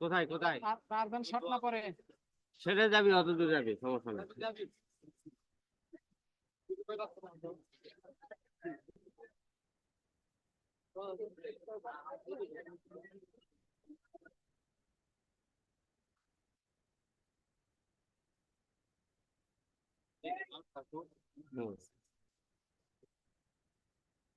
কোথায় কোথায়? তার শট না পরে। সেটা যাবি অত দূর যাবি সমস্যা নেই।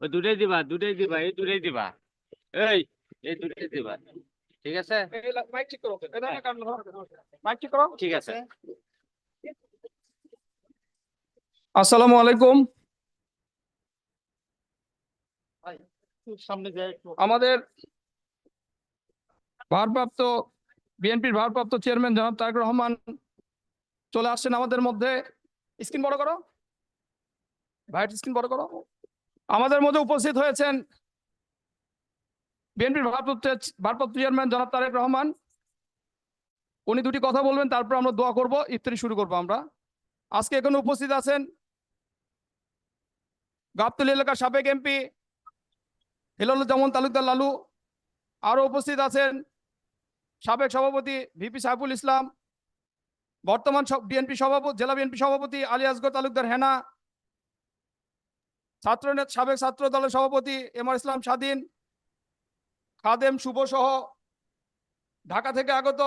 দুটাই দিবা দুটাই দিবা এই দুটাই দিবা। এই! এই দুটাই দিবা। ঠিক আছে? মাইক ঠিক করো। মাইক ঠিক করো। ঠিক আছে। আসসালামু আলাইকুম। আমাদের ভারপ্রাপ্ত বিএনপির ভারপ্রাপ্ত চেয়ারম্যান জনাব তারেক রহমান চলে আসছেন আমাদের মধ্যে। স্ক্রিন বড় করো। ভাইট স্ক্রিন বড় করো। আমাদের মধ্যে উপস্থিত হয়েছেন বিএনপির ভারপ্রাপ্ত ভারপ্রাপ্ত চেয়ারম্যান জনাব তারেক রহমান, উনি দুটি কথা বলবেন, তারপর আমরা দোয়া করব, ইফতারি শুরু করব আমরা। আজকে এখানে উপস্থিত আছেন গাবতলী এলাকার সাবেক এমপি হিলালুজ্জামান তালুকদার লালু আরও উপস্থিত আছেন সাবেক সভাপতি ভিপি সাইফুল ইসলাম, বর্তমান বিএনপি সভাপতি, জেলা বিএনপি সভাপতি আলী আসগর তালুকদার হেনা ছাত্র নেতা সাবেক ছাত্র দলের সভাপতি এম আর ইসলাম স্বাধীন খাদেম শুভ সহ ঢাকা থেকে আগত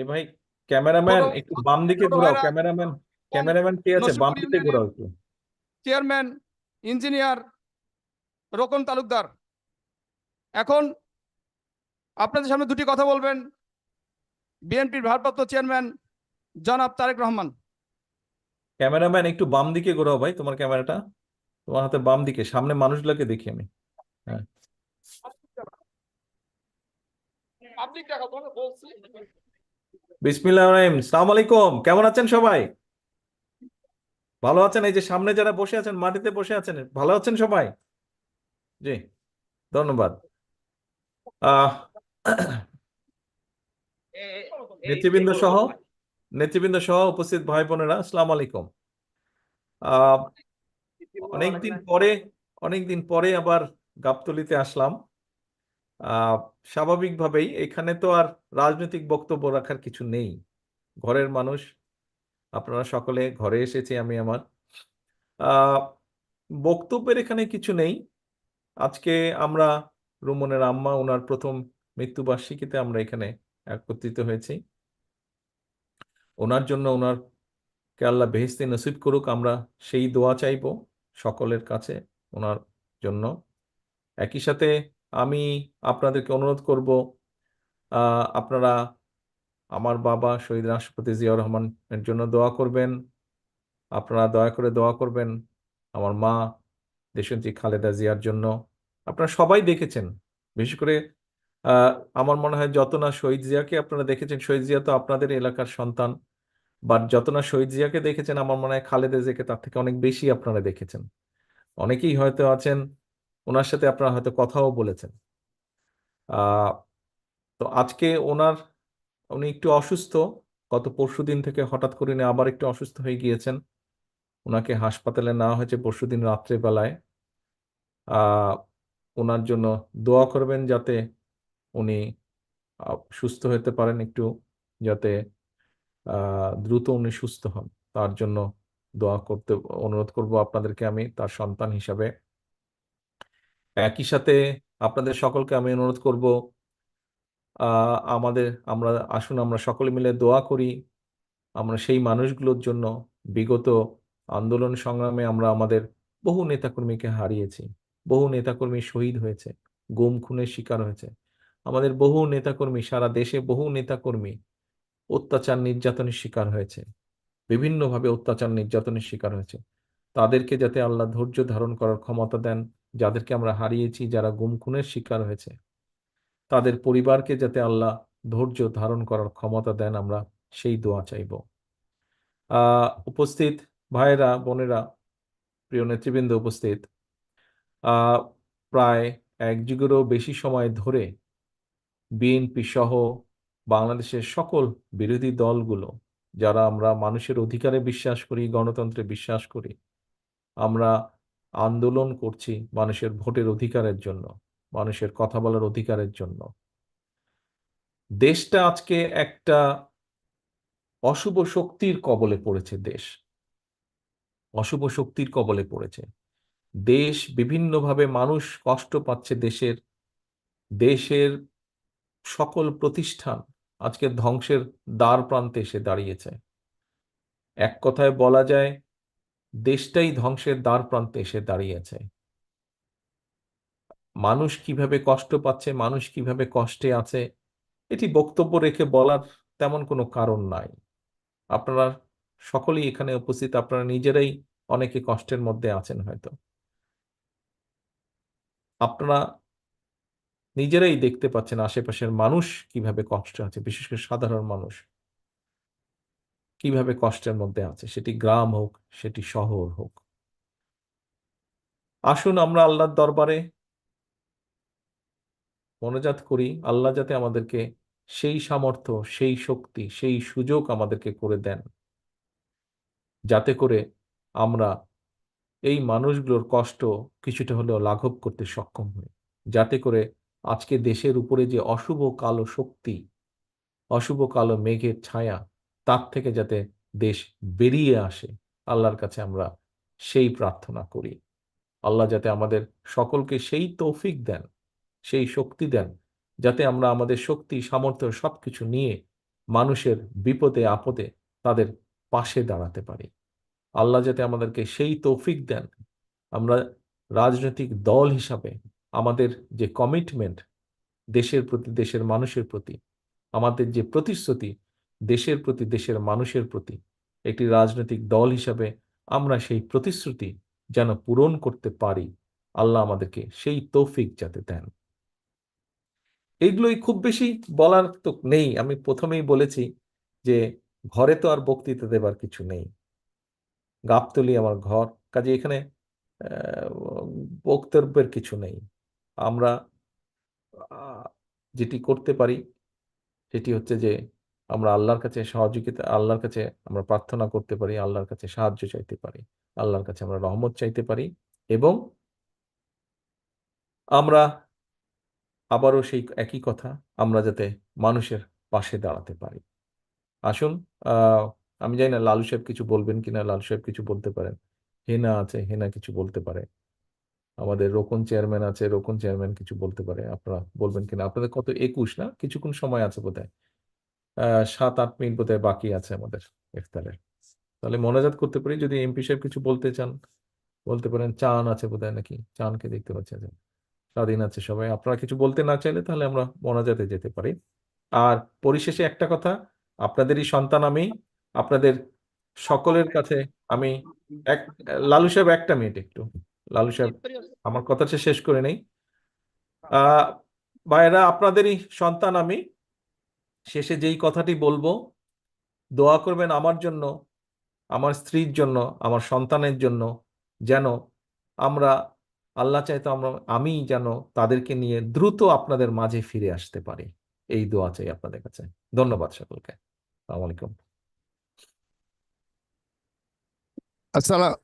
এ ভাই ক্যামেরাম্যান একটু বাম দিকে ঘোরাও ক্যামেরাম্যান ক্যামেরাম্যান কে আছে? বাম দিকে ঘোরাও একটু। Chairman engineer Rokon Talukdar. এখন আপনাদের সামনে দুটি কথা বলবেন। বিএনপির ভারপ্রাপ্ত চেয়ারম্যান জনাব তারেক রহমান। ক্যামেরাম্যান একটু বাম দিকে ঘোরাও ভাই তোমার ক্যামেরাটা। তোমার হাতে বাম দিকে সামনে মানুষগুলোকে দেখি আমি। বিসমিল্লাহ রহিম সালাম আলাইকুম কেমন আছেন সবাই ভালো আছেন এই যে সামনে যারা বসে আছেন মাটিতে বসে আছেন ভালো আছেন সবাই জি ধন্যবাদ নেতৃবৃন্দ সহ নেতৃবৃন্দ সহ উপস্থিত ভাই বোনেরা আসসালামু আলাইকুম আহ অনেকদিন পরে অনেকদিন পরে আবার গাবতলিতে আসলাম স্বাভাবিকভাবেই এখানে তো আর রাজনৈতিক বক্তব্য রাখার কিছু নেই। ঘরের মানুষ, আপনারা সকলে ঘরে এসেছি আমি আমার। বক্তব্যের এখানে কিছু নেই। আজকে আমরা রুমনের আম্মা ওনার প্রথম মৃত্যুবার্ষিকীতে আমরা এখানে একত্রিত হয়েছি। ওনার জন্য ওনার কে আল্লাহ বেহেস্তি নসিব করুক, আমরা সেই দোয়া চাইব সকলের কাছে ওনার জন্য। একই সাথে আমি আপনাদেরকে অনুরোধ করব আপনারা আমার বাবা শহীদ রাষ্ট্রপতি জিয়াউর রহমানের জন্য দোয়া করবেন। আপনারা দয়া করে দোয়া করবেন আমার মা দেশনেত্রী খালেদা জিয়ার জন্য। আপনারা সবাই দেখেছেন, বিশেষ করে আমার মনে হয় যত না শহীদ জিয়াকে আপনারা দেখেছেন, শহীদ জিয়া তো আপনাদের এলাকার সন্তান, বাট যত না শহীদ জিয়াকে দেখেছেন, আমার মনে হয় খালেদা জিয়াকে তার থেকে অনেক বেশি আপনারা দেখেছেন। অনেকেই হয়তো আছেন ওনার সাথে আপনারা হয়তো কথাও বলেছেন। তো আজকে ওনার, উনি একটু অসুস্থ, গত পরশুদিন থেকে হঠাৎ করে উনি আবার একটু অসুস্থ হয়ে গিয়েছেন। ওনাকে হাসপাতালে নেওয়া হয়েছে পরশুদিন রাত্রেবেলায়। আহ ওনার জন্য দোয়া করবেন যাতে উনি সুস্থ হতে পারেন একটু, যাতে দ্রুত উনি সুস্থ হন। তার জন্য দোয়া করতে, অনুরোধ করব আপনাদেরকে আমি, তার সন্তান হিসাবে। একই সাথে আপনাদের সকলকে আমি অনুরোধ করব আমাদের, আমরা, আসুন আমরা সকলে মিলে দোয়া করি, আমরা সেই মানুষগুলোর জন্য বিগত আন্দোলন সংগ্রামে আমরা আমাদের বহু নেতাকর্মীকে হারিয়েছি, বহু নেতাকর্মী শহীদ হয়েছে, গুম, খুনের শিকার হয়েছে। আমাদের বহু নেতাকর্মী, সারা দেশে বহু নেতাকর্মী অত্যাচার নির্যাতনের শিকার হয়েছে, বিভিন্নভাবে অত্যাচার নির্যাতনের শিকার হয়েছে। তাদেরকে যাতে আল্লাহ ধৈর্য ধারণ করার ক্ষমতা দেন যাদেরকে আমরা হারিয়েছি, যারা গুম খুনের শিকার হয়েছে, তাদের পরিবারকে যাতে আল্লাহ ধৈর্য ধারণ করার ক্ষমতা দেন, আমরা সেই দোয়া চাইব। উপস্থিত ভাইয়েরা, বোনেরা, প্রিয় নেতৃবৃন্দ উপস্থিত প্রায় এক যুগেরও বেশি সময় ধরে বিএনপি সহ বাংলাদেশের সকল বিরোধী দলগুলো, যারা আমরা মানুষের অধিকারে বিশ্বাস করি, গণতন্ত্রে বিশ্বাস করি, আমরা আন্দোলন করছি মানুষের ভোটের অধিকারের জন্য, মানুষের কথা বলার অধিকারের জন্য। দেশটা আজকে একটা অশুভ শক্তির কবলে পড়েছে দেশ। অশুভ শক্তির কবলে পড়েছে। দেশ বিভিন্নভাবে মানুষ কষ্ট পাচ্ছে দেশের দেশের সকল প্রতিষ্ঠান আজকে ধ্বংসের দ্বার প্রান্তে এসে দাঁড়িয়েছে। এক কথায় বলা যায় দেশটাই ধ্বংসের দ্বার প্রান্তে এসে দাঁড়িয়েছে। মানুষ কীভাবে কষ্ট পাচ্ছে, মানুষ কীভাবে কষ্টে আছে, এটি বক্তব্য রেখে বলার তেমন কোনো কারণ নাই। আপনারা সকলেই এখানে উপস্থিত, আপনারা নিজেরাই অনেকে কষ্টের মধ্যে আছেন হয়তো। আপনারা নিজেরাই দেখতে পাচ্ছেন আশেপাশের মানুষ কীভাবে কষ্ট আছে, বিশেষ করে সাধারণ মানুষ। কীভাবে কষ্টের মধ্যে আছে? সেটি গ্রাম হোক, সেটি শহর হোক। আসুন আমরা আল্লাহর দরবারে মনোজাত করি। আল্লাহ যাতে আমাদেরকে সেই সামর্থ্য, সেই শক্তি, সেই সুযোগ আমাদেরকে করে দেন। যাতে করে আমরা এই মানুষগুলোর কষ্ট কিছুটা হলেও লাঘব করতে সক্ষম হই। যাতে করে আজকে দেশের উপরে যে অশুভ কালো শক্তি, অশুভ কালো মেঘের ছায়া তার থেকে যাতে দেশ বেরিয়ে আসে, আল্লাহর কাছে আমরা সেই প্রার্থনা করি। আল্লাহ যাতে আমাদের সকলকে সেই তৌফিক দেন, সেই শক্তি দেন, যাতে আমরা আমাদের শক্তি, সামর্থ্য সবকিছু নিয়ে মানুষের বিপদে, আপদে তাদের পাশে দাঁড়াতে পারি। আল্লাহ যাতে আমাদেরকে সেই তৌফিক দেন। আমরা রাজনৈতিক দল হিসাবে আমাদের যে কমিটমেন্ট দেশের প্রতি, দেশের মানুষের প্রতি, আমাদের যে প্রতিশ্রুতি দেশের প্রতি, দেশের মানুষের প্রতি একটি রাজনৈতিক দল হিসাবে আমরা সেই প্রতিশ্রুতি যেন পূরণ করতে পারি, আল্লাহ আমাদেরকে সেই তৌফিক যাতে দেন। এইগুলোই খুব বেশি বলার তো নেই। আমি প্রথমেই বলেছি যে ঘরে তো আর বক্তৃতা দেবার কিছু নেই। গাবতলি আমার ঘর, কাজে এখানে বক্তব্যের কিছু নেই। আমরা যেটি করতে পারি সেটি হচ্ছে যে আমরা আল্লাহর কাছে সহযোগিতা, আল্লাহর কাছে আমরা প্রার্থনা করতে পারি, আল্লাহর কাছে সাহায্য চাইতে পারি, আল্লাহর কাছে আমরা রহমত চাইতে পারি এবং আমরা আবারও সেই একই কথা, আমরা যাতে মানুষের পাশে দাঁড়াতে পারি। আসুন আমি জানি না লালু সাহেব কিছু বলবেন কিনা লালু সাহেব কিছু বলতে পারেন। হেনা আছে, হেনা কিছু বলতে পারে। আমাদের রোকন চেয়ারম্যান আছে, রোকন চেয়ারম্যান কিছু বলতে পারে। আপনারা বলবেন কিনা আপনাদের কত একুশ না? কিছুক্ষণ সময় আছে আহ সাত, আট মিনিট বোধহয় বাকি আছে আমাদের ইফতারের। তাহলে মোনাজাত করতে পারি, যদি এমপি সাহেব কিছু বলতে চান। বলতে পারেন, চান আছে বোধহয় নাকি? চানকে দেখতে পাচ্ছি। স্বাধীন আছে সবাই। আপনারা কিছু বলতে না চাইলে তাহলে আমরা মোনাজাতে যেতে পারি। আর পরিশেষে একটা কথা, আপনাদেরই সন্তান আমি, আপনাদের সকলের কাছে আমি এক, লালু সাহেব একটা মিনিট একটু। লালু সাহেব, আমার কথাটা শেষ করে নেই। আহ, ভাইয়েরা, আপনাদেরই সন্তান আমি শেষে যেই কথাটি বলব দোয়া করবেন আমার জন্য আমার স্ত্রীর জন্য আমার সন্তানের জন্য যেন আমরা আল্লাহ চাইতো আমরা আমি যেন তাদেরকে নিয়ে দ্রুত আপনাদের মাঝে ফিরে আসতে পারি। এই দোয়া চাই আপনাদের কাছে। ধন্যবাদ সকলকে। আসসালামু আলাইকুম। আসসালাম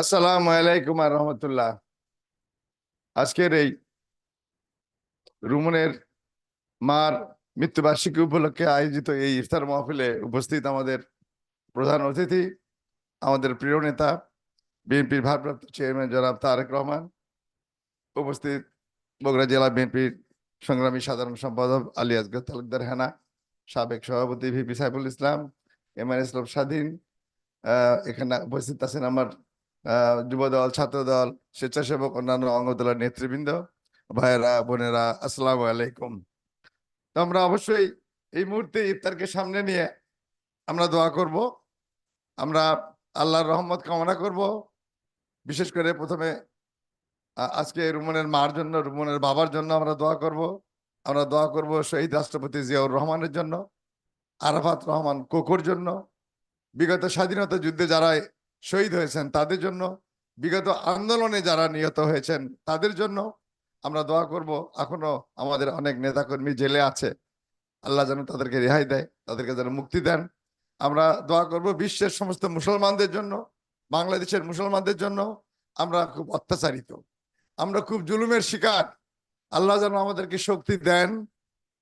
আসসালামু আলাইকুম আর রহমতুল্লাহ। আজকের এই রুমনের মার মৃত্যুবার্ষিকী উপলক্ষে আয়োজিত এই ইফতার মাহফিলে উপস্থিত আমাদের প্রধান অতিথি, আমাদের প্রিয় নেতা, বিএনপির ভারপ্রাপ্ত চেয়ারম্যান জনাব তারেক রহমান, উপস্থিত বগুড়া জেলা বিএনপির সংগ্রামী সাধারণ সম্পাদক আলী আসগর তালুকদার হেনা, সাবেক সভাপতি VP Saiful Islam, M R Islam Swadhin এখানে উপস্থিত আছেন আমার যুবদল, ছাত্রদল, স্বেচ্ছাসেবক, অন্যান্য অঙ্গদলের নেতৃবৃন্দ, ভাইয়েরা, বোনেরা, আসসালামু আলাইকুম। তো আমরা অবশ্যই এই মুহূর্তে ইফতারকে সামনে নিয়ে আমরা দোয়া করব। আমরা আল্লাহর রহমত কামনা করব। বিশেষ করে প্রথমে আজকে রুমনের মার জন্য, রুমনের বাবার জন্য আমরা দোয়া করব। আমরা দোয়া করব শহীদ রাষ্ট্রপতি জিয়াউর রহমানের জন্য, আরাফাত রহমান কোকোর জন্য। বিগত স্বাধীনতা যুদ্ধে যারা শহীদ হয়েছেন, তাদের জন্য বিগত আন্দোলনে যারা নিহত হয়েছেন, তাদের জন্য আমরা দোয়া করব, এখনও আমাদের অনেক নেতাকর্মী জেলে আছে। আল্লাহ যেন তাদেরকে রেহাই দেয়, তাদেরকে যেন মুক্তি দেন। আমরা দোয়া করব বিশ্বের সমস্ত মুসলমানদের জন্য, বাংলাদেশের মুসলমানদের জন্য আমরা খুব অত্যাচারিত। আমরা খুব জুলুমের শিকার। আল্লাহ যেন আমাদেরকে শক্তি দেন।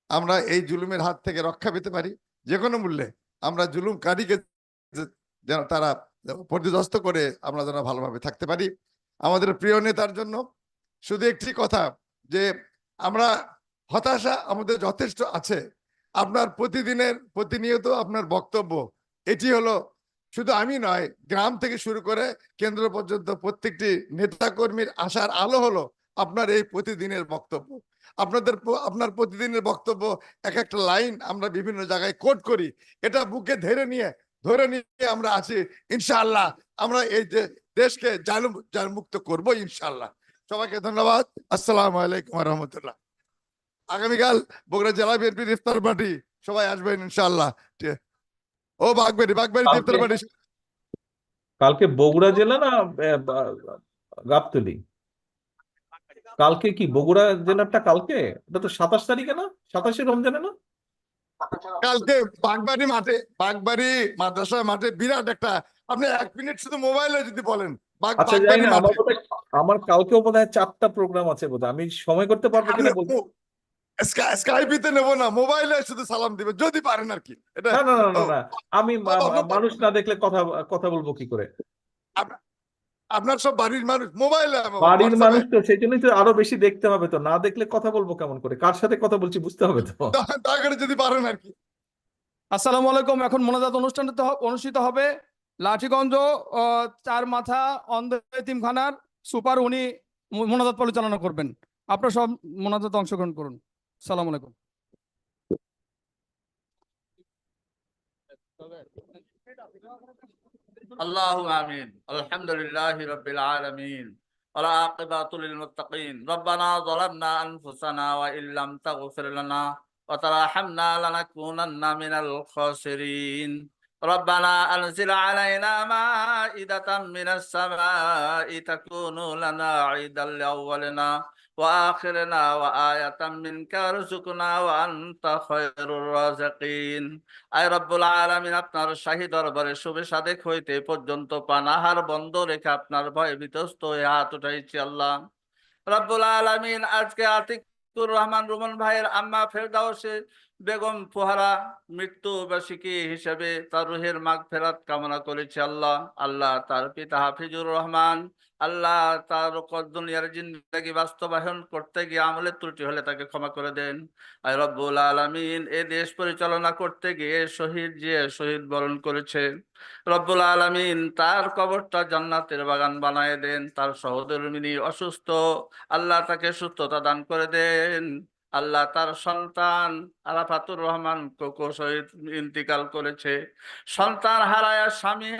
আমরা এই জুলুমের হাত থেকে রক্ষা পেতে পারি। যে কোনো মূল্যে আমরা জুলুমকারীকে যেন তারা পর্যদস্ত করে আমরা যেন ভালোভাবে থাকতে পারি। আমাদের প্রিয় নেতার জন্য শুধু একটি কথা যে, আমরা হতাশা আমাদের যথেষ্ট আছে। আপনার প্রতিদিনের প্রতিনিয়ত আপনার বক্তব্য, এটি হলো শুধু আমি নয়, গ্রাম থেকে শুরু করে কেন্দ্র পর্যন্ত প্রত্যেকটি নেতাকর্মীর আশার আলো হলো আপনার এই প্রতিদিনের বক্তব্য। আপনাদের আপনার প্রতিদিনের বক্তব্য এক একটা লাইন আমরা বিভিন্ন জায়গায় কোট করি। এটা বুকে ধরে নিয়ে ধরে নিয়ে আমরা আছি ইনশাআল্লাহ। আমরা এই দেশকে জালু জাল মুক্ত করব ইনশাআল্লাহ। সবাইকে ধন্যবাদ। আসসালামু আলাইকুম রহমতুল্লাহ আগামীকাল বগুড়া জেলা বিএনপির ইফতার পার্টি সবাই আসবেন ইনশাআল্লাহ। ও বাগবাড়ি কালকে- ইফতার পার্টি। কালকে বগুড়া জেলা না গাবতলী? কালকে কি বগুড়া জেলাটা কালকে? এটা তো সাতাশ তারিখে না? সাতাশে রমজানে না? কালকে বাগবাড়ি মাঠে বাগবাড়ি মাদ্রাসা মাঠে বিরাট একটা আপনি এক মিনিট শুধু মোবাইলে যদি বলেন আচ্ছা আমার কালকেও বোধ হয় চারটা প্রোগ্রাম আছে বোধহয়। আমি সময় করতে পারব কিনা বলতে স্কাইপিতে নেব না মোবাইলে শুধু সালাম দিবে যদি পারেন আর কি। এটা না না না আমি। মানুষ না দেখলে কথা কথা বলব কি করে? আপনার সব বাড়ির মানুষ মোবাইলে বাড়ির মানুষ তো সেই জন্যই তো আরও বেশি দেখতে হবে তো। না দেখলে কথা বলব কেমন করে? কার সাথে কথা বলছি বুঝতে হবে তো? করে যদি পারেন আর কি। আসসালামু আলাইকুম এখন মোনাজাত অনুষ্ঠানটি হ- অনুষ্ঠিত হবে। লাঠিগঞ্জ আহ, চার মাথা অন্ধ এতিমখানার সুপার উনি মোনাজাত পরিচালনা করবেন। আপনারা সব মোনাজাত অংশগ্রহণ করুন। সালাম আলাইকুম। اللهم آمين الحمد لله رب العالمين والعاقبة للمتقين ربنا ظلمنا أنفسنا وإن لم تغفر لنا وترحمنا لنكونن من الخاسرين ربنا أنزل علينا مائدة من السماء تكون لنا عيدا لأولنا وآخرنا وآية منك ارزقنا وأنت خير الرازقين আয় রব্বুল আলামিন আপনার শাহী দরবারে শুভে সাদেক হইতে এ পর্যন্ত পানাহার বন্ধ রেখে আপনার ভয়ে বিতস্ত হয়ে হাত উঠাইছি আল্লাহ রব্বুল আলামিন আজকে আতিকুর রহমান রুমন ভাইয়ের আম্মা ফেরদাউসে বেগম ফুহারা মৃত্যু বার্ষিকী হিসেবে তার রুহের মাগ ফেরাত কামনা করেছে আল্লাহ। আল্লাহ তার পিতা হাফিজুর রহমান, আল্লাহ তার দুনিয়ার জিন্দগি বাস্তবায়ন করতে গিয়ে আমলের ত্রুটি হলে তাকে ক্ষমা করে দেন। আয় রব্বুল আলামিন, এ দেশ পরিচালনা করতে গিয়ে শহীদ যে শহীদ বরণ করেছে। রব্বুল আলামিন তার কবরটা জান্নাতের বাগান বানায় দেন, তার সহধর্মিনী অসুস্থ, আল্লাহ তাকে সুস্থতা দান করে দেন। আল্লাহ তার সন্তান আরাফাতুর রহমান কোকো শহীদ ইন্তিকাল করেছে। সন্তান হারায়া, স্বামী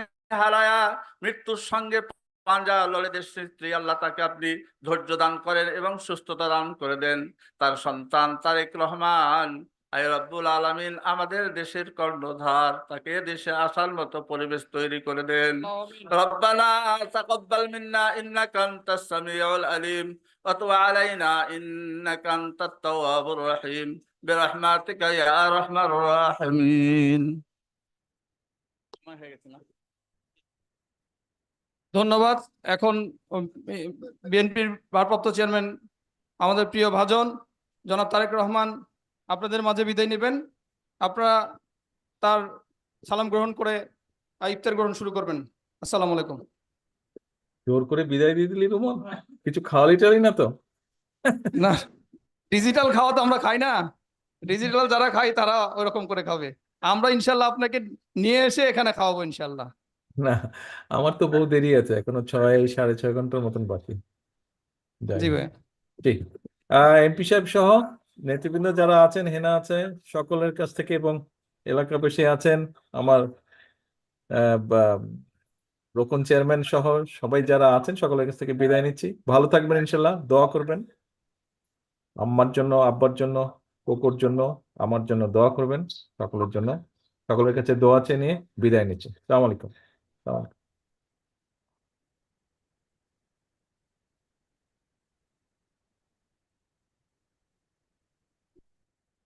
হারায়া, মৃত্যুর সঙ্গে পাঞ্জা ললিতের স্ত্রী আল্লাহ তাকে আপনি ধৈর্য দান করেন এবং সুস্থতা দান করে দেন। তার সন্তান তারেক রহমান আয় রব্বুল আলামিন আমাদের দেশের কর্ণধার তাকে দেশে আসার মতো পরিবেশ তৈরি করে দেন ربنا تقبل منا إنك أنت السميع العليم وتب علينا إنك أنت التواب الرحيم برحمتك يا أرحم الراحمين ধন্যবাদ এখন বিএনপির ভারপ্রাপ্ত চেয়ারম্যান আমাদের প্রিয় ভাজন জনাব তারেক রহমান আপনাদের মাঝে বিদায় নেবেন। আপনারা তার সালাম গ্রহণ করে ইফতার গ্রহণ শুরু করবেন। আসসালামু আলাইকুম। জোর করে বিদায় দিয়ে দিলি রুমন? কিছু খাওয়ালি টালি না তো? না ডিজিটাল খাওয়া তো আমরা খাই না। ডিজিটাল যারা খাই তারা ওরকম করে খাবে। আমরা ইনশাল্লাহ আপনাকে নিয়ে এসে এখানে খাওয়াবো ইনশাল্লাহ। না আমার তো বহু দেরি আছে এখনও ছয় সাড়ে ছয় ঘণ্টার মতন বাকি। জি ভাই। ঠিক। আহ এমপি সাহেব সহ নেতৃবৃন্দ যারা আছেন, হেনা আছে সকলের কাছ থেকে এবং এলাকাবাসী আছেন, আমার রোকন চেয়ারম্যান সহ সবাই যারা আছেন, সকলের কাছ থেকে বিদায় নিচ্ছি। ভালো থাকবেন ইনশাল্লাহ, দোয়া করবেন। আম্মার জন্য, আব্বার জন্য, কোকোর জন্য, আমার জন্য দোয়া করবেন সকলের জন্য। সকলের কাছে দোয়া চেয়ে নিয়ে বিদায় নিচ্ছি। সালাম আলাইকুম। সালাম